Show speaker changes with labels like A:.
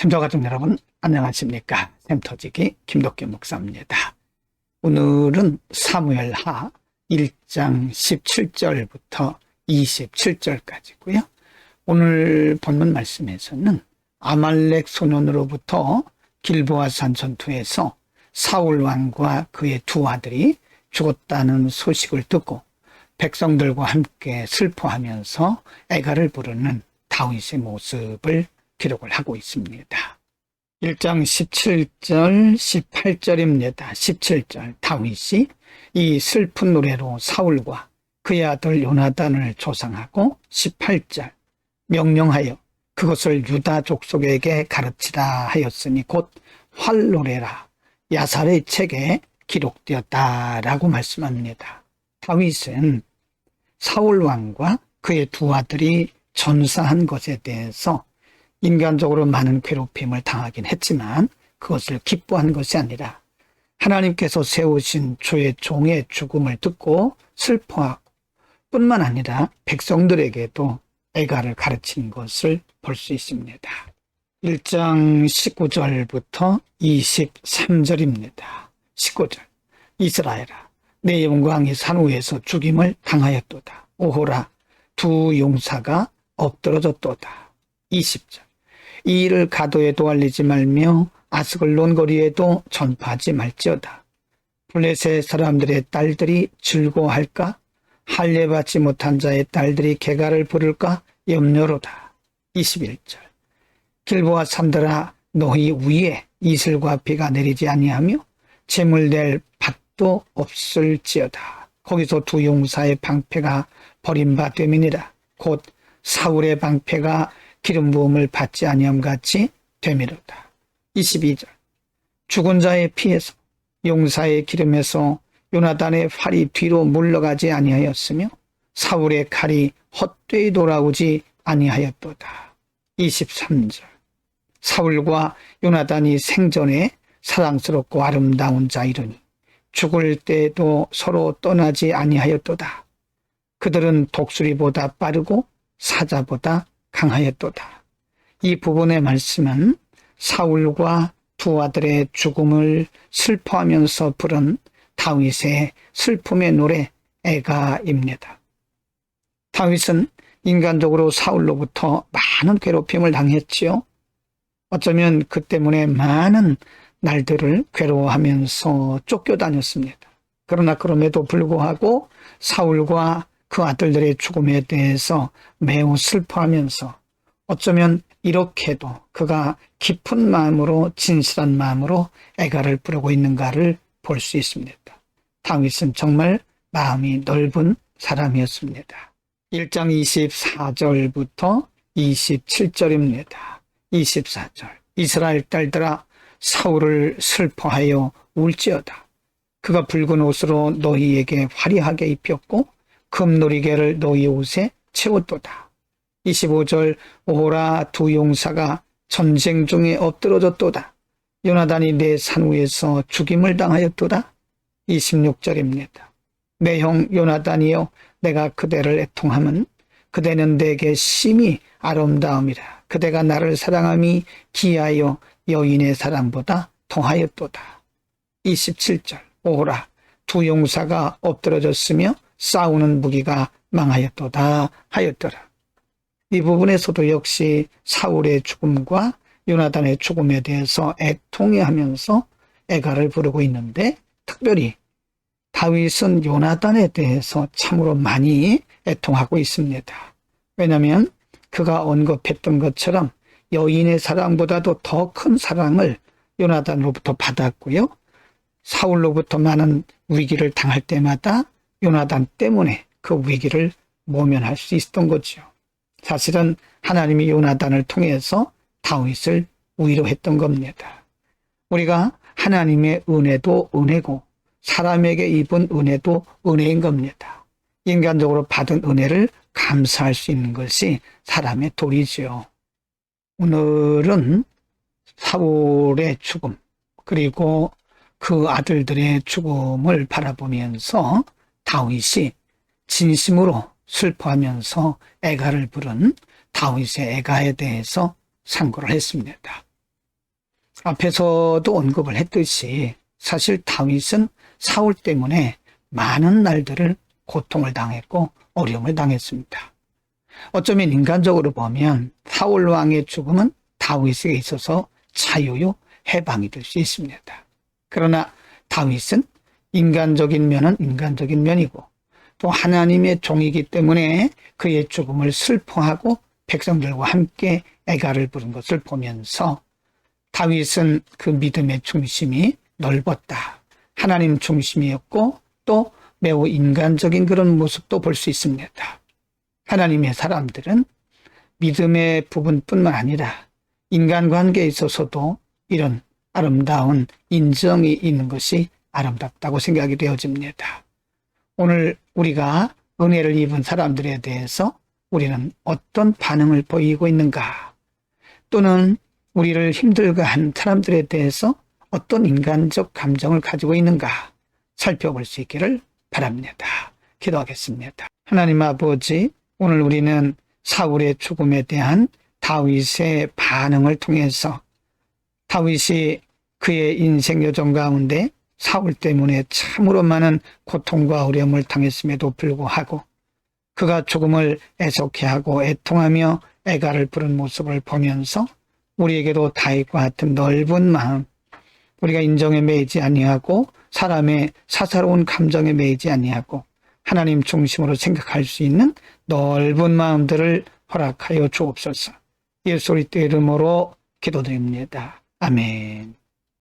A: 샘터 가족 여러분 안녕하십니까 샘터지기 김덕기 목사입니다. 오늘은 사무엘하 1장 17절부터 27절까지고요. 오늘 본문 말씀에서는 아말렉 소년으로부터 길보아 산 전투에서 사울 왕과 그의 두 아들이 죽었다는 소식을 듣고 백성들과 함께 슬퍼하면서 애가를 부르는 다윗의 모습을 기록을 하고 있습니다. 1장 17절, 18절입니다. 17절 다윗이 이 슬픈 노래로 사울과 그의 아들 요나단을 조상하고 18절 명령하여 그것을 유다 족속에게 가르치라 하였으니 곧 활노래라 야살의 책에 기록되었다라고 말씀합니다. 다윗은 사울 왕과 그의 두 아들이 전사한 것에 대해서 인간적으로 많은 괴롭힘을 당하긴 했지만 그것을 기뻐한 것이 아니라 하나님께서 세우신 주의 종의 죽음을 듣고 슬퍼하고 뿐만 아니라 백성들에게도 애가를 가르친 것을 볼 수 있습니다. 1장 19절부터 23절입니다. 19절 이스라엘아 내 영광이 산 위에서 죽임을 당하였도다. 오호라 두 용사가 엎드러졌도다. 20절 이 일을 가도에도 알리지 말며 아스글론 거리에도 전파하지 말지어다. 블레셋 사람들의 딸들이 즐거워할까? 할례받지 못한 자의 딸들이 개가를 부를까? 염려로다. 21절 길보아 산들아 너희 위에 이슬과 비가 내리지 아니하며 재물 낼 밭도 없을지어다. 거기서 두 용사의 방패가 버림바 되민이라. 곧 사울의 방패가 기름 부음을 받지 아니함 같이 되미로다. 22절 죽은 자의 피에서 용사의 기름에서 요나단의 활이 뒤로 물러가지 아니하였으며 사울의 칼이 헛되이 돌아오지 아니하였도다. 23절 사울과 요나단이 생전에 사랑스럽고 아름다운 자이르니 죽을 때도 서로 떠나지 아니하였도다. 그들은 독수리보다 빠르고 사자보다 강하였도다. 이 부분의 말씀은 사울과 두 아들의 죽음을 슬퍼하면서 부른 다윗의 슬픔의 노래 애가입니다. 다윗은 인간적으로 사울로부터 많은 괴롭힘을 당했지요. 어쩌면 그 때문에 많은 날들을 괴로워하면서 쫓겨 다녔습니다. 그러나 그럼에도 불구하고 사울과 그 아들들의 죽음에 대해서 매우 슬퍼하면서 어쩌면 이렇게도 그가 깊은 마음으로 진실한 마음으로 애가를 부르고 있는가를 볼 수 있습니다. 다윗은 정말 마음이 넓은 사람이었습니다. 1장 24절부터 27절입니다. 24절 이스라엘 딸들아 사울을 슬퍼하여 울지어다. 그가 붉은 옷으로 너희에게 화려하게 입혔고 금놀이개를 너희 옷에 채웠도다. 25절 오호라 두 용사가 전쟁 중에 엎드러졌도다. 요나단이 내 산 위에서 죽임을 당하였도다. 26절입니다. 내 형 요나단이여 내가 그대를 애통함은 그대는 내게 심히 아름다움이라. 그대가 나를 사랑함이 기하여 여인의 사랑보다 통하였도다. 27절 오호라 두 용사가 엎드러졌으며 싸우는 무기가 망하였도다 하였더라. 이 부분에서도 역시 사울의 죽음과 요나단의 죽음에 대해서 애통해하면서 애가를 부르고 있는데 특별히 다윗은 요나단에 대해서 참으로 많이 애통하고 있습니다. 왜냐하면 그가 언급했던 것처럼 여인의 사랑보다도 더 큰 사랑을 요나단으로부터 받았고요. 사울로부터 많은 위기를 당할 때마다 요나단 때문에 그 위기를 모면할 수 있었던 거죠. 사실은 하나님이 요나단을 통해서 다윗을 위로했던 겁니다. 우리가 하나님의 은혜도 은혜고 사람에게 입은 은혜도 은혜인 겁니다. 인간적으로 받은 은혜를 감사할 수 있는 것이 사람의 도리지요. 오늘은 사울의 죽음 그리고 그 아들들의 죽음을 바라보면서 다윗이 진심으로 슬퍼하면서 애가를 부른 다윗의 애가에 대해서 상고를 했습니다. 앞에서도 언급을 했듯이 사실 다윗은 사울 때문에 많은 날들을 고통을 당했고 어려움을 당했습니다. 어쩌면 인간적으로 보면 사울 왕의 죽음은 다윗에게 있어서 자유요 해방이 될 수 있습니다. 그러나 다윗은 인간적인 면은 인간적인 면이고 또 하나님의 종이기 때문에 그의 죽음을 슬퍼하고 백성들과 함께 애가를 부른 것을 보면서 다윗은 그 믿음의 중심이 넓었다. 하나님 중심이었고 또 매우 인간적인 그런 모습도 볼 수 있습니다. 하나님의 사람들은 믿음의 부분뿐만 아니라 인간관계에 있어서도 이런 아름다운 인정이 있는 것이 아름답다고 생각이 되어집니다. 오늘 우리가 은혜를 입은 사람들에 대해서 우리는 어떤 반응을 보이고 있는가? 또는 우리를 힘들게 한 사람들에 대해서 어떤 인간적 감정을 가지고 있는가? 살펴볼 수 있기를 바랍니다. 기도하겠습니다. 하나님 아버지, 오늘 우리는 사울의 죽음에 대한 다윗의 반응을 통해서 다윗이 그의 인생 여정 가운데 사울 때문에 참으로 많은 고통과 어려움을 당했음에도 불구하고 그가 죽음을 애석해 하고 애통하며 애가를 부른 모습을 보면서 우리에게도 다윗과 같은 넓은 마음 우리가 인정에 매이지 아니하고 사람의 사사로운 감정에 매이지 아니하고 하나님 중심으로 생각할 수 있는 넓은 마음들을 허락하여 주옵소서. 예수 그리스도의 이름으로 기도드립니다. 아멘.